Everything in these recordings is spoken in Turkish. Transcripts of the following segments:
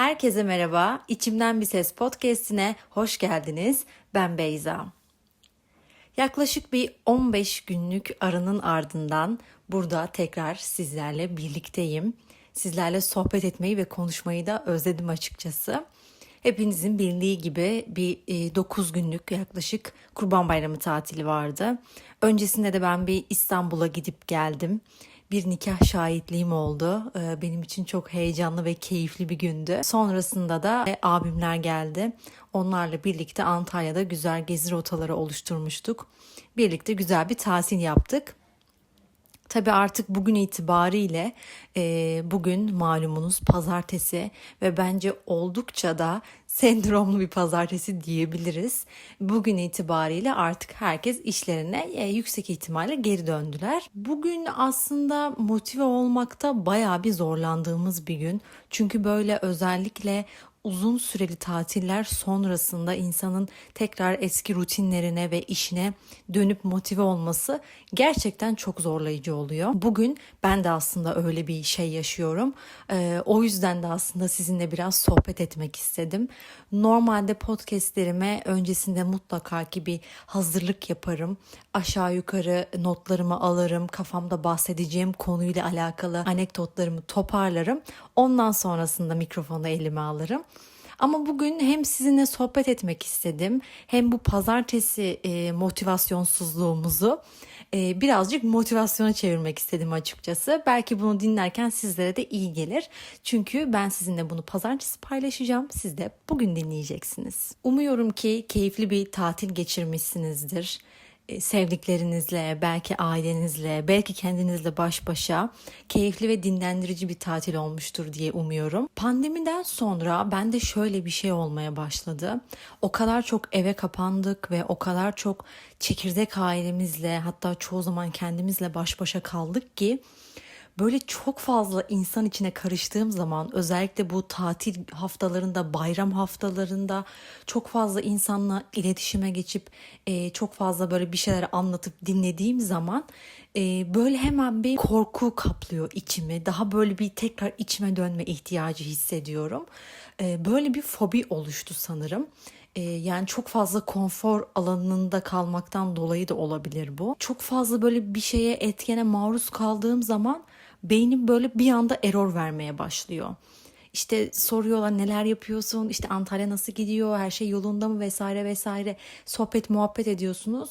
Herkese merhaba. İçimden Bir Ses podcast'ine hoş geldiniz. Ben Beyza. Yaklaşık bir 15 günlük aranın ardından burada tekrar sizlerle birlikteyim. Sizlerle sohbet etmeyi ve konuşmayı da özledim açıkçası. Hepinizin bildiği gibi bir 9 günlük yaklaşık Kurban Bayramı tatili vardı. Öncesinde de ben bir İstanbul'a gidip geldim bir nikah şahitliğim oldu. Ee, Benim için çok heyecanlı ve keyifli bir gündü. Sonrasında da e, abimler geldi. Onlarla birlikte Antalya'da güzel gezi rotaları oluşturmuştuk. Birlikte güzel bir tatil yaptık. Tabii artık bugün itibariyle e, bugün malumunuz pazartesi ve bence oldukça da sendromlu bir pazartesi diyebiliriz. Bugün itibariyle artık herkes işlerine e, yüksek ihtimalle geri döndüler. Bugün aslında motive olmakta bayağı bir zorlandığımız bir gün. Çünkü böyle özellikle uzun süreli tatiller sonrasında insanın tekrar eski rutinlerine ve işine dönüp motive olması gerçekten çok zorlayıcı oluyor. Bugün ben de aslında öyle bir şey yaşıyorum. Ee, o yüzden de aslında sizinle biraz sohbet etmek istedim. Normalde podcastlerime öncesinde mutlaka ki bir hazırlık yaparım. Aşağı yukarı notlarımı alırım. Kafamda bahsedeceğim konuyla alakalı anekdotlarımı toparlarım. Ondan sonrasında mikrofonu elime alırım. Ama bugün hem sizinle sohbet etmek istedim hem bu pazartesi e, motivasyonsuzluğumuzu e, birazcık motivasyona çevirmek istedim açıkçası. Belki bunu dinlerken sizlere de iyi gelir. Çünkü ben sizinle bunu pazartesi paylaşacağım. Siz de bugün dinleyeceksiniz. Umuyorum ki keyifli bir tatil geçirmişsinizdir sevdiklerinizle, belki ailenizle, belki kendinizle baş başa keyifli ve dinlendirici bir tatil olmuştur diye umuyorum. Pandemiden sonra bende şöyle bir şey olmaya başladı. O kadar çok eve kapandık ve o kadar çok çekirdek ailemizle hatta çoğu zaman kendimizle baş başa kaldık ki böyle çok fazla insan içine karıştığım zaman özellikle bu tatil haftalarında, bayram haftalarında çok fazla insanla iletişime geçip e, çok fazla böyle bir şeyler anlatıp dinlediğim zaman e, böyle hemen bir korku kaplıyor içimi. Daha böyle bir tekrar içime dönme ihtiyacı hissediyorum. E, böyle bir fobi oluştu sanırım. E, yani çok fazla konfor alanında kalmaktan dolayı da olabilir bu. Çok fazla böyle bir şeye etkene maruz kaldığım zaman beynim böyle bir anda error vermeye başlıyor. İşte soruyorlar neler yapıyorsun, işte Antalya nasıl gidiyor, her şey yolunda mı vesaire vesaire. Sohbet muhabbet ediyorsunuz.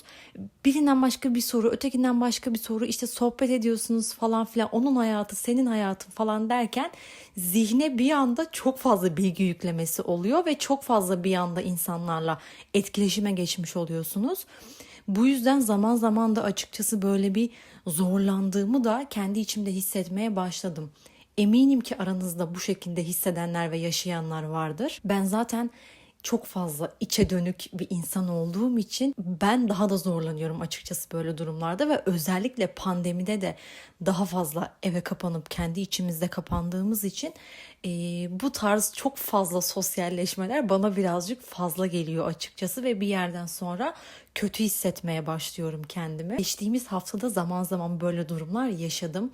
Birinden başka bir soru, ötekinden başka bir soru, işte sohbet ediyorsunuz falan filan. Onun hayatı, senin hayatın falan derken zihne bir anda çok fazla bilgi yüklemesi oluyor ve çok fazla bir anda insanlarla etkileşime geçmiş oluyorsunuz. Bu yüzden zaman zaman da açıkçası böyle bir zorlandığımı da kendi içimde hissetmeye başladım. Eminim ki aranızda bu şekilde hissedenler ve yaşayanlar vardır. Ben zaten çok fazla içe dönük bir insan olduğum için ben daha da zorlanıyorum açıkçası böyle durumlarda ve özellikle pandemide de daha fazla eve kapanıp kendi içimizde kapandığımız için e, bu tarz çok fazla sosyalleşmeler bana birazcık fazla geliyor açıkçası ve bir yerden sonra kötü hissetmeye başlıyorum kendimi. Geçtiğimiz haftada zaman zaman böyle durumlar yaşadım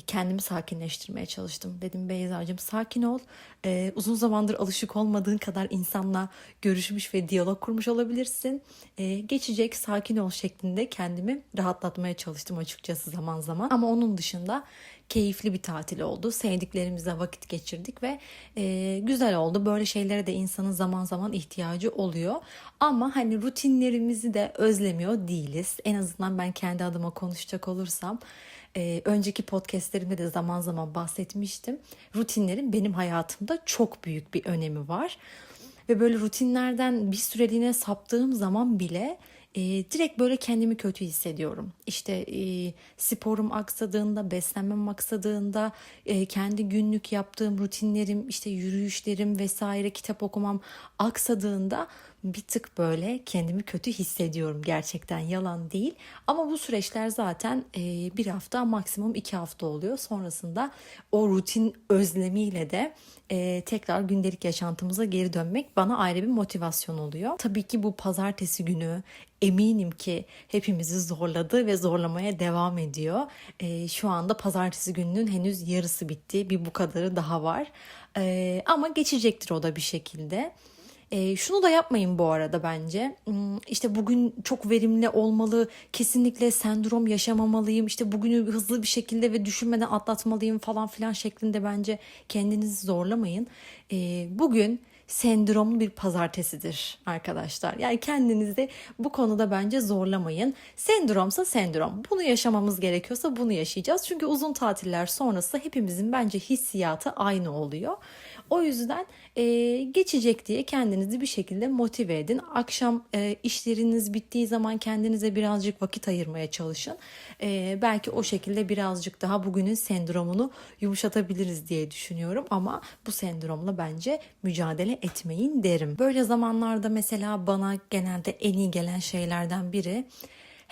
kendimi sakinleştirmeye çalıştım. Dedim Beyza'cığım sakin ol. Ee, uzun zamandır alışık olmadığın kadar insanla görüşmüş ve diyalog kurmuş olabilirsin. Ee, geçecek sakin ol şeklinde kendimi rahatlatmaya çalıştım açıkçası zaman zaman. Ama onun dışında keyifli bir tatil oldu. Sevdiklerimizle vakit geçirdik ve e, güzel oldu. Böyle şeylere de insanın zaman zaman ihtiyacı oluyor. Ama hani rutinlerimizi de özlemiyor değiliz. En azından ben kendi adıma konuşacak olursam e, önceki podcastlerimde de zaman zaman bahsetmiştim. Rutinlerin benim hayatımda çok büyük bir önemi var. Ve böyle rutinlerden bir süreliğine saptığım zaman bile e, direkt böyle kendimi kötü hissediyorum. İşte e, sporum aksadığında, beslenmem aksadığında, e, kendi günlük yaptığım rutinlerim, işte yürüyüşlerim vesaire, kitap okumam aksadığında bir tık böyle kendimi kötü hissediyorum gerçekten yalan değil. Ama bu süreçler zaten e, bir hafta maksimum iki hafta oluyor. Sonrasında o rutin özlemiyle de e, tekrar gündelik yaşantımıza geri dönmek bana ayrı bir motivasyon oluyor. Tabii ki bu pazartesi günü eminim ki hepimizi zorladı ve zorlamaya devam ediyor. E, şu anda pazartesi gününün henüz yarısı bitti. Bir bu kadarı daha var. Ee, ama geçecektir o da bir şekilde. E, şunu da yapmayın bu arada bence. Hmm, İşte bugün çok verimli olmalı, kesinlikle sendrom yaşamamalıyım, işte bugünü hızlı bir şekilde ve düşünmeden atlatmalıyım falan filan şeklinde bence kendinizi zorlamayın. E, bugün sendromlu bir pazartesidir arkadaşlar. Yani kendinizi bu konuda bence zorlamayın. Sendromsa sendrom. Bunu yaşamamız gerekiyorsa bunu yaşayacağız. Çünkü uzun tatiller sonrası hepimizin bence hissiyatı aynı oluyor. O yüzden e, geçecek diye kendinizi bir şekilde motive edin. Akşam e, işleriniz bittiği zaman kendinize birazcık vakit ayırmaya çalışın. E, belki o şekilde birazcık daha bugünün sendromunu yumuşatabiliriz diye düşünüyorum. Ama bu sendromla bence mücadele etmeyin derim. Böyle zamanlarda mesela bana genelde en iyi gelen şeylerden biri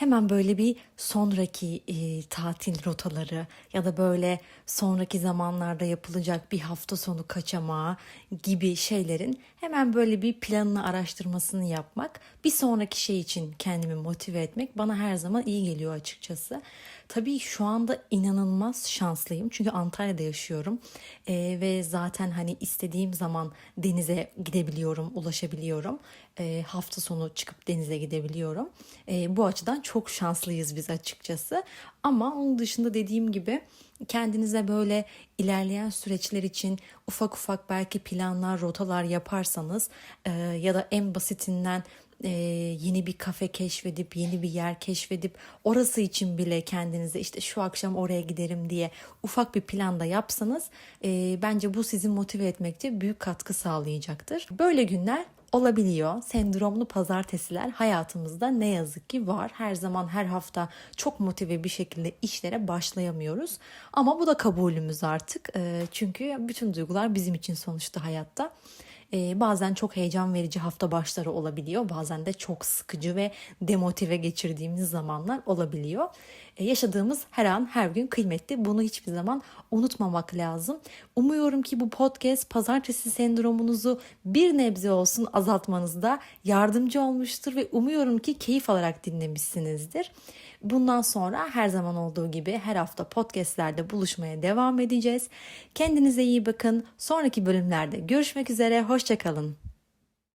hemen böyle bir sonraki e, tatil rotaları ya da böyle sonraki zamanlarda yapılacak bir hafta sonu kaçamağı gibi şeylerin hemen böyle bir planını araştırmasını yapmak, bir sonraki şey için kendimi motive etmek bana her zaman iyi geliyor açıkçası. Tabii şu anda inanılmaz şanslıyım çünkü Antalya'da yaşıyorum E, ve zaten hani istediğim zaman denize gidebiliyorum, ulaşabiliyorum. E, hafta sonu çıkıp denize gidebiliyorum. E, bu açıdan çok şanslıyız biz açıkçası. Ama onun dışında dediğim gibi kendinize böyle ilerleyen süreçler için ufak ufak belki planlar, rotalar yaparsanız e, ya da en basitinden e, yeni bir kafe keşfedip yeni bir yer keşfedip orası için bile kendinize işte şu akşam oraya giderim diye ufak bir plan da yapsanız e, bence bu sizi motive etmekte büyük katkı sağlayacaktır. Böyle günler olabiliyor. Sendromlu pazartesiler hayatımızda ne yazık ki var. Her zaman her hafta çok motive bir şekilde işlere başlayamıyoruz. Ama bu da kabulümüz artık. E, çünkü bütün duygular bizim için sonuçta hayatta. Ee, bazen çok heyecan verici hafta başları olabiliyor. Bazen de çok sıkıcı ve demotive geçirdiğimiz zamanlar olabiliyor. Ee, yaşadığımız her an her gün kıymetli. Bunu hiçbir zaman unutmamak lazım. Umuyorum ki bu podcast pazartesi sendromunuzu bir nebze olsun azaltmanızda yardımcı olmuştur ve umuyorum ki keyif alarak dinlemişsinizdir. Bundan sonra her zaman olduğu gibi her hafta podcastlerde buluşmaya devam edeceğiz. Kendinize iyi bakın. Sonraki bölümlerde görüşmek üzere. Hoşçakalın.